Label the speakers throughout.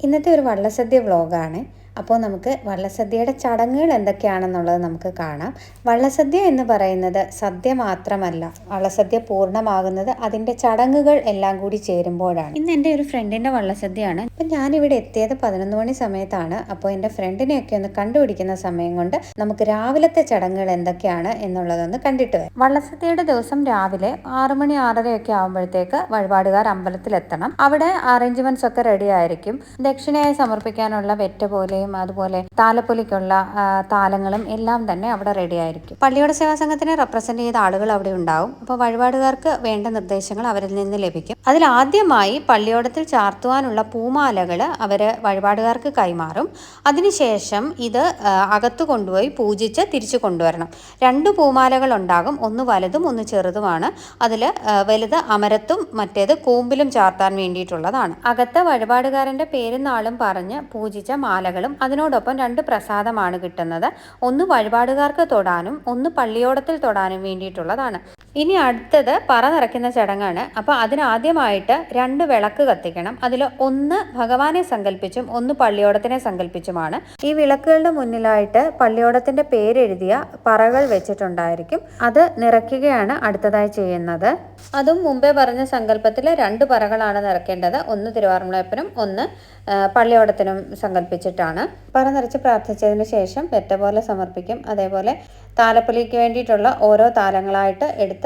Speaker 1: ഇന്നത്തെ ഒരു വള്ളസദ്യ വ്ളോഗാണ് അപ്പോൾ നമുക്ക് വള്ളസദ്യയുടെ ചടങ്ങുകൾ എന്തൊക്കെയാണെന്നുള്ളത് നമുക്ക് കാണാം. വള്ളസദ്യ എന്ന് പറയുന്നത് സദ്യ മാത്രമല്ല വള്ളസദ്യ പൂർണമാകുന്നത് അതിന്റെ ചടങ്ങുകൾ എല്ലാം കൂടി ചേരുമ്പോഴാണ്. ഇന്ന് എന്റെ ഒരു ഫ്രണ്ടിന്റെ വള്ളസദ്യയാണ്. അപ്പം ഞാനിവിടെ എത്തിയത് പതിനൊന്ന് മണി സമയത്താണ്. അപ്പോൾ എന്റെ ഫ്രണ്ടിനെയൊക്കെ ഒന്ന് കണ്ടുപിടിക്കുന്ന സമയം കൊണ്ട് നമുക്ക് രാവിലത്തെ ചടങ്ങുകൾ എന്തൊക്കെയാണ് എന്നുള്ളതൊന്ന് കണ്ടിട്ട് വരാം. വള്ളസദ്യയുടെ ദിവസം രാവിലെ ആറ് മണി ആറരയൊക്കെ ആകുമ്പോഴത്തേക്ക് വഴിപാടുകാർ അമ്പലത്തിലെത്തണം. അവിടെ അറേഞ്ച്മെന്റ്സ് ഒക്കെ റെഡി ആയിരിക്കും. ദക്ഷിണയായി സമർപ്പിക്കാനുള്ള വെറ്റ പോലെയും അതുപോലെ താലപ്പൊലിക്കുള്ള താലങ്ങളും എല്ലാം തന്നെ അവിടെ റെഡി ആയിരിക്കും. പള്ളിയുടെ സേവാ സംഘത്തിനെ റെപ്രസെന്റ് ചെയ്ത ആളുകൾ അവിടെ ഉണ്ടാവും. അപ്പോൾ വഴിപാടുകാർക്ക് വേണ്ട നിർദ്ദേശങ്ങൾ അവരിൽ നിന്ന് ലഭിക്കും. അതിൽ ആദ്യമായി പള്ളിയോടത്തിൽ ചാർത്തുവാനുള്ള പൂമാലകൾ അവർ വഴിപാടുകാർക്ക് കൈമാറും. അതിനുശേഷം ഇത് അകത്തു കൊണ്ടുപോയി പൂജിച്ച് തിരിച്ചു കൊണ്ടുവരണം. രണ്ട് പൂമാലകൾ ഉണ്ടാകും. ഒന്ന് വലുതും ഒന്ന് ചെറുതുമാണ്. അതിൽ വലുത് അമരത്തും മറ്റേത് കൂമ്പിലും ചാർത്താൻ വേണ്ടിയിട്ടുള്ളതാണ്. അകത്ത് വഴിപാടുകാരന്റെ പേരും നാളും പറഞ്ഞ് പൂജിച്ച മാലകളും അതിനോടൊപ്പം രണ്ട് പ്രസാദമാണ് കിട്ടുന്നത്. ഒന്ന് വഴിപാടുകാർക്ക് തൊടാനും ഒന്ന് പള്ളിയോടത്തിൽ തൊടാനും വേണ്ടിയിട്ടുള്ളതാണ്. ഇനി അടുത്തത് പറ നിറയ്ക്കുന്ന ചടങ്ങാണ്. അപ്പോൾ അതിനാദ്യമായിട്ട് രണ്ട് വിളക്ക് കത്തിക്കണം. അതിൽ ഒന്ന് ഭഗവാനെ സങ്കല്പിച്ചും ഒന്ന് പള്ളിയോടത്തിനെ സങ്കല്പിച്ചുമാണ്. ഈ വിളക്കുകളുടെ മുന്നിലായിട്ട് പള്ളിയോടത്തിന്റെ പേരെഴുതിയ പറകൾ വെച്ചിട്ടുണ്ടായിരിക്കും. അത് നിറയ്ക്കുകയാണ് അടുത്തതായി ചെയ്യുന്നത്. അതും മുമ്പേ പറഞ്ഞ സങ്കല്പത്തിൽ രണ്ട് പറകളാണ് നിറയ്ക്കേണ്ടത്. ഒന്ന് തിരുവാറന്മുളയപ്പനും ഒന്ന് പള്ളിയോടത്തിനും സങ്കല്പിച്ചിട്ടാണ്. പറ നിറച്ച് പ്രാർത്ഥിച്ചതിന് ശേഷം വെറ്റ പോലെ സമർപ്പിക്കും. അതേപോലെ താലപ്പൊലിക്ക് വേണ്ടിയിട്ടുള്ള ഓരോ താലങ്ങളായിട്ട് എടുത്ത്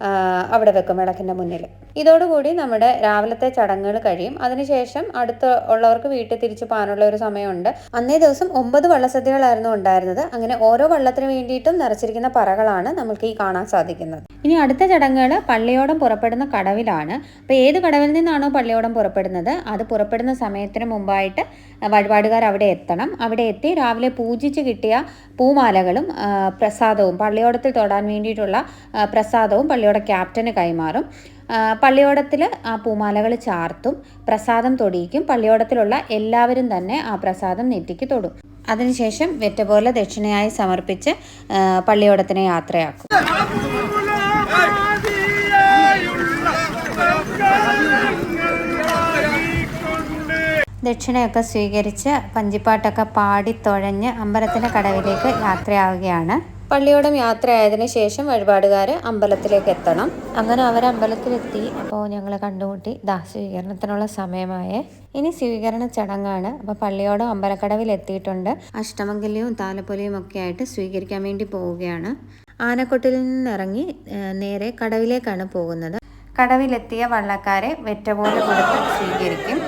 Speaker 1: ആ, അവിടെ വെക്കും വിളക്കിന്റെ മുന്നിൽ ഇതോടുകൂടി നമ്മുടെ രാവിലത്തെ ചടങ്ങുകൾ കഴിയും. അതിനുശേഷം അടുത്ത് ഉള്ളവർക്ക് വീട്ടിൽ തിരിച്ചു പോകാനുള്ള ഒരു സമയമുണ്ട്. അന്നേ ദിവസം ഒമ്പത് വള്ളസദ്യകളായിരുന്നു ഉണ്ടായിരുന്നത്. അങ്ങനെ ഓരോ വള്ളത്തിന് വേണ്ടിയിട്ടും നിറച്ചിരിക്കുന്ന പറകളാണ് നമുക്ക് ഈ കാണാൻ സാധിക്കുന്നത്. ഇനി അടുത്ത ചടങ്ങുകൾ പള്ളിയോടം പുറപ്പെടുന്ന കടവിലാണ്. അപ്പോൾ ഏത് കടവിൽ നിന്നാണോ പള്ളിയോടം പുറപ്പെടുന്നത്? അത് പുറപ്പെടുന്ന സമയത്തിന് മുമ്പായിട്ട് വഴിപാടുകാർ അവിടെ എത്തണം. അവിടെ എത്തി രാവിലെ പൂജിച്ച് കിട്ടിയ പൂമാലകളും പ്രസാദവും പള്ളിയോടത്തിൽ തൊടാൻ വേണ്ടിയിട്ടുള്ള പ്രസാദവും പള്ളിയോട ക്യാപ്റ്റന് കൈമാറും. പള്ളിയോടത്തിൽ ആ പൂമാലകൾ ചാർത്തും പ്രസാദം തൊടിയിക്കും. പള്ളിയോടത്തിലുള്ള എല്ലാവരും തന്നെ ആ പ്രസാദം നെറ്റിക്ക് തൊടും. അതിനുശേഷം വെറ്റ പോലെ ദക്ഷിണയായി സമർപ്പിച്ച് പള്ളിയോടത്തിനെ യാത്രയാക്കും. ദക്ഷിണയൊക്കെ സ്വീകരിച്ച് പഞ്ചിപ്പാട്ടൊക്കെ പാടി തുഴഞ്ഞ് അമ്പലത്തിന്റെ കടവിലേക്ക് യാത്രയാവുകയാണ്. പള്ളിയോടം യാത്രയായതിനു ശേഷം വഴിപാടുകാർ അമ്പലത്തിലേക്ക് എത്തണം. അങ്ങനെ അവർ അമ്പലത്തിലെത്തി. അപ്പോൾ ഞങ്ങൾ കണ്ടുമുട്ടി. ദാ സ്വീകരണത്തിനുള്ള സമയമായേ. ഇനി സ്വീകരണ ചടങ്ങാണ്. അപ്പോൾ പള്ളിയോടം അമ്പലക്കടവിൽ എത്തിയിട്ടുണ്ട് അഷ്ടമംഗല്യവും താലപ്പൊലിയും ഒക്കെ ആയിട്ട് സ്വീകരിക്കാൻ വേണ്ടി പോവുകയാണ്. ആനക്കൊട്ടിൽ നിന്നിറങ്ങി നേരെ കടവിലേക്കാണ് പോകുന്നത്. കടവിലെത്തിയ വള്ളക്കാരെ വെറ്റ പോലെ കൊടുത്ത് സ്വീകരിക്കും.